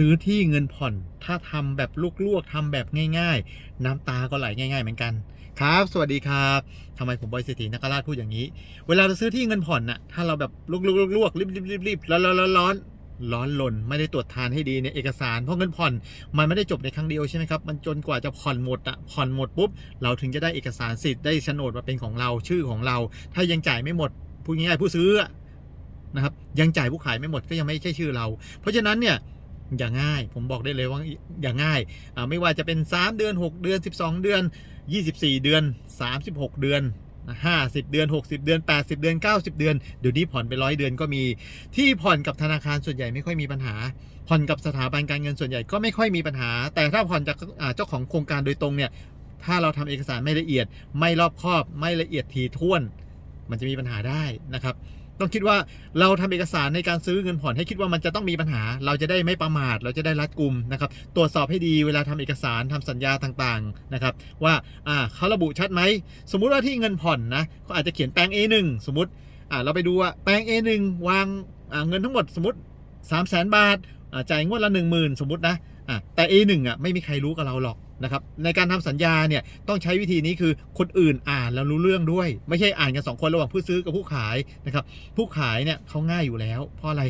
ซื้อที่เงินผ่อน ถ้าทำแบบลวกๆทำแบบง่าย ๆ น้ำตาก็ไหลง่าย ๆ เหมือนกัน ครับ สวัสดีครับทำไมผมบอยเศรษฐีนักราชพูดอย่างนี้ เวลาเราซื้อที่เงินผ่อนน่ะถ้าเราแบบลวกๆๆๆรีบๆรีบๆร้อนร้อนร้อนร้อนลนไม่ได้ตรวจทานให้ดีเนี่ยเอกสารเพราะเงินผ่อน มันไม่ได้จบในครั้งเดียวใช่ไหมครับ มันจนกว่าจะผ่อนหมดอะผ่อนหมดปุ๊บ เราถึงจะได้เอกสารสิทธิ์ได้โฉนดมาเป็นของเราชื่อของเรา ถ้ายังจ่ายไม่หมดพูดง่ายๆผู้ซื้อนะครับยังจ่ายผู้ขายไม่หมดก็ยังไม่ใช่ชื่อเรา เพราะฉะนั้นเนี่ย อย่างง่าย ผมบอกได้เลยว่าอย่างง่ายไม่ว่าจะเป็น 3 เดือน 6 เดือน 12 เดือน 24 เดือน 36 เดือน 50 เดือน 60 เดือน 80 เดือน 90 เดือนเดี๋ยวนี้ผ่อนไปร้อยเดือนก็มีที่ผ่อนกับธนาคารส่วนใหญ่ไม่ค่อยมีปัญหา ผ่อนกับสถาบันการเงินส่วนใหญ่ก็ไม่ค่อยมีปัญหา แต่ถ้าผ่อนจากเจ้าของโครงการโดยตรงเนี่ยถ้าเราทำเอกสารไม่ละเอียด ไม่รอบคอบ ไม่ละเอียดถี่ถ้วน มันจะมีปัญหาได้นะครับ ต้องคิดว่าเราทำเอกสารในการซื้อเงินผ่อนให้คิดว่ามันจะต้องมีปัญหา เราจะได้ไม่ประมาท เราจะได้รัดกุมนะครับตรวจสอบให้ดีเวลาทำเอกสารทำสัญญาต่างๆนะครับว่าอ่าเขาระบุชัดไหมสมมุติว่าที่เงินผ่อนนะเขาอาจจะเขียนแปลง A1 สมมติอ่าเราไปดูว่าแปลง A1 วางอ่าเงินทั้งหมดสมมติ 3 0 0 0 0 0 บาทอ่าจ่ายงวดละ 1 0,000 สมมตินะอ่าแต่ A1 อะไม่มีใครรู้กับเราหรอก นะครับในการทำสัญญาเนี่ยต้องใช้วิธีนี้คือคนอื่นอ่านแล้วรู้เรื่องด้วย ไม่ใช่อ่านกันสองคนระหว่างผู้ซื้อกับผู้ขายนะครับผู้ขายเนี่ยเขาง่ายอยู่แล้ว เพราะอะไร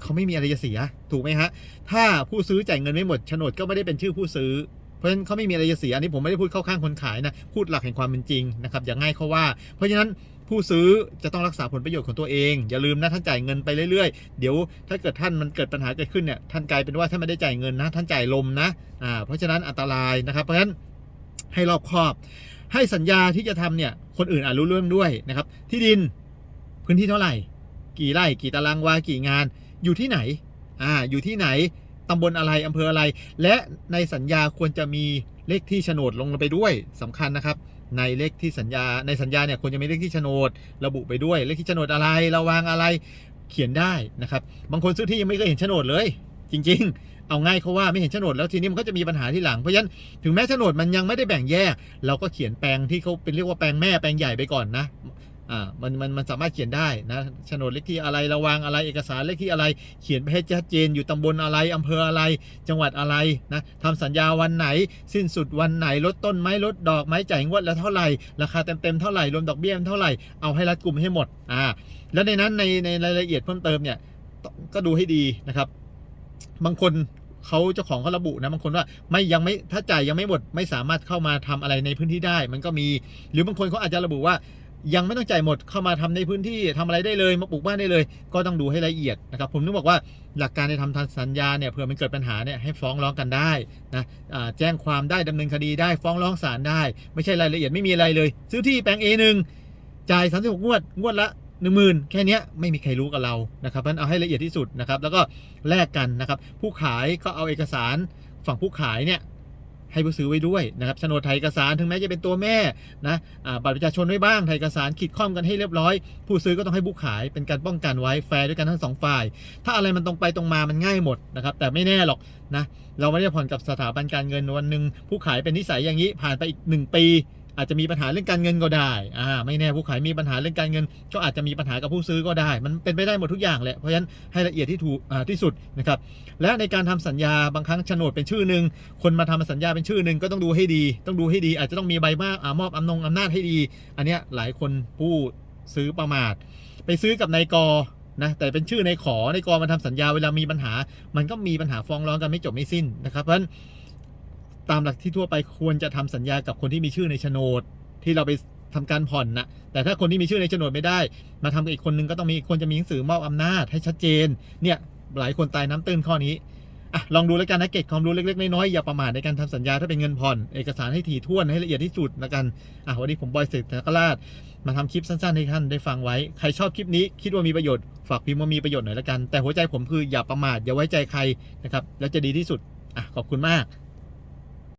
เขาไม่มีอะไรจะเสียถูกไหมฮะถ้าผู้ซื้อจ่ายเงินไม่หมดโฉนดก็ไม่ได้เป็นชื่อผู้ซื้อเพราะฉะนั้นเขาไม่มีอะไรจะเสียอันนี้ผมไม่ได้พูดเข้าข้างคนขายนะ พูดหลักแห่งความเป็นจริงนะครับ อย่างง่ายเขาว่า เพราะฉะนั้น ผู้ซื้อจะต้องรักษาผลประโยชน์ของตัวเอง อย่าลืมนะท่านจ่ายเงินไปเรื่อยๆ เดี๋ยวถ้าเกิดท่านมันเกิดปัญหาเกิดขึ้นเนี่ยท่านกลายเป็นว่าท่านไม่ได้จ่ายเงินนะ ท่านจ่ายลมนะอ่าเพราะฉะนั้นอันตรายนะครับ เพราะฉะนั้นให้รอบคอบ ให้สัญญาที่จะทำเนี่ยคนอื่นอานรู้เรื่องด้วยนะครับ ที่ดินพื้นที่เท่าไหร่ กี่ไร่กี่ตารางวากี่งาน อยู่ที่ไหนอ่าอยู่ที่ไหนตำบลอะไรอำเภออะไร และในสัญญาควรจะมีเลขที่โฉนดลงไปด้วยสำคัญนะครับ ในเลขที่สัญญาในสัญญาเนี่ยควรจะมีเลขที่โฉนด ระบุไปด้วยเลขที่โฉนดอะไรระวางอะไรเขียนได้นะครับ บางคนซื้อที่ยังไม่เคยเห็นโฉนดเลย จริง ๆ เอาง่ายเขาว่าไม่เห็นโฉนดแล้วทีนี้มันก็จะมีปัญหาที่หลังเพราะฉะนั้นถึงแม้โฉนดมันยังไม่ได้แบ่งแยก เราก็เขียนแปลงที่เขาเป็นเรียกว่าแปลงแม่แปลงใหญ่ไปก่อนนะ อ่ามันมันมันสามารถเขียนได้นะโฉนดเลขที่อะไรระวางอะไรเอกสารเลขที่อะไร เขียนไปให้ชัดเจนอยู่ตำบลอะไรอำเภออะไร จังหวัดอะไรนะทำสัญญาวันไหน สิ้นสุดวันไหนลดต้นไม้ลดดอกไม้จ่ายงวดละเท่าไหร่ราคาเต็มๆเท่าไหร่รวมดอกเบี้ยเท่าไหร่เอาให้รัดกลุ่มให้หมดอ่าแล้วในนั้นในในรายละเอียดเพิ่มเติมเนี่ยก็ดูให้ดีนะครับ บางคนเขาเจ้าของเขาระบุนะบางคนว่าไม่ยังไม่ถ้าจ่ายยังไม่หมดไม่สามารถเข้ามาทำอะไรในพื้นที่ได้ มันก็มี หรือบางคนเขาอาจจะระบุว่า ยังไม่ต้องจ่ายหมดเข้ามาทำในพื้นที่ทำอะไรได้เลยมาปลูกบ้านได้เลย ก็ต้องดูให้ละเอียดนะครับผมนึกบอกว่าหลักการในทำทันสัญญาเนี่ยเผื่อมันเกิดปัญหาเนี่ยให้ฟ้องร้องกันได้นะแจ้งความได้ดำเนินคดีได้ฟ้องร้องศาลได้ ไม่ใช่รายละเอียดไม่มีอะไรเลย ซื้อที่แปลง A1 จ่าย36งวดงวดละ1 0,000แค่นี้ไม่มีใครรู้กับเรานะครับเพราะฉะนั้นเอาให้ละเอียดที่สุดนะครับแล้วก็แลกกันนะครับผู้ขายก็เอาเอกสารฝั่งผู้ขายเนี่ย ให้ผู้ซื้อไว้ด้วยนะครับโฉนดไทยเอกสารถึงแม้จะเป็นตัวแม่นะบัตรประชาชนไว้บ้างไทยเอกสารขีดข้อมกันให้เรียบร้อย ผู้ซื้อก็ต้องให้ผู้ขายเป็นการป้องกันไว้แฟร์ด้วยกันทั้งสองฝ่าย ถ้าอะไรมันตรงไปตรงมามันง่ายหมดนะครับแต่ไม่แน่หรอกนะเราไม่ได้ผ่อนกับสถาบันการเงินวันหนึ่งผู้ขายเป็นนิสัยอย่างนี้ผ่านไปอีกหนึ่งปี อาจจะมีปัญหาเรื่องการเงินก็ได้อ่าไม่แน่ผู้ขายมีปัญหาเรื่องการเงิน ก็อาจจะมีปัญหากับผู้ซื้อก็ได้ มันเป็นไปได้หมดทุกอย่างแหละเพราะฉะนั้นให้ละเอียดที่ถูกอ่าที่สุดนะครับและในการทำสัญญาบางครั้งโฉนดเป็นชื่อหนึ่งคนมาทำสัญญาเป็นชื่อหนึ่งก็ต้องดูให้ดี ต้องดูให้ดี อาจจะต้องมีใบมากอ่ามอบอำนงอำนาจให้ดี อันเนี้ยหลายคนผู้ซื้อประมาท ไปซื้อกับนายกนะแต่เป็นชื่อนายขอนายกมาทำสัญญาเวลามีปัญหา มันก็มีปัญหาฟ้องร้องกันไม่จบไม่สิ้นนะครับเพราะฉะนั้น ตามหลักที่ทั่วไปควรจะทำสัญญากับคนที่มีชื่อในโฉนด ที่เราไปทำการผ่อนนะแต่ถ้าคนที่มีชื่อในโฉนดไม่ได้ มาทำกับอีกคนนึงก็ต้องมีคนจะมีหนังสือมอบอำนาจให้ชัดเจน เนี่ยหลายคนตายน้ำตื้นข้อนี้อะลองดูแล้วกันนะเก็บความรู้เล็กๆน้อยๆอย่าประมาทในการทำสัญญาถ้าเป็นเงินผ่อน เอกสารให้ถี่ถ้วนให้ละเอียดที่สุดแล้วกันอะวันนี้ผมบอยเสกธนกราชมาทำคลิปสั้นๆให้ท่านได้ฟังไว้ ใครชอบคลิปนี้คิดว่ามีประโยชน์ฝากพิมพ์ว่ามีประโยชน์หน่อยละกัน แต่หัวใจผมคืออย่าประมาทอย่าไว้ใจใครนะครับแล้วจะดีที่สุดอะขอบคุณมาก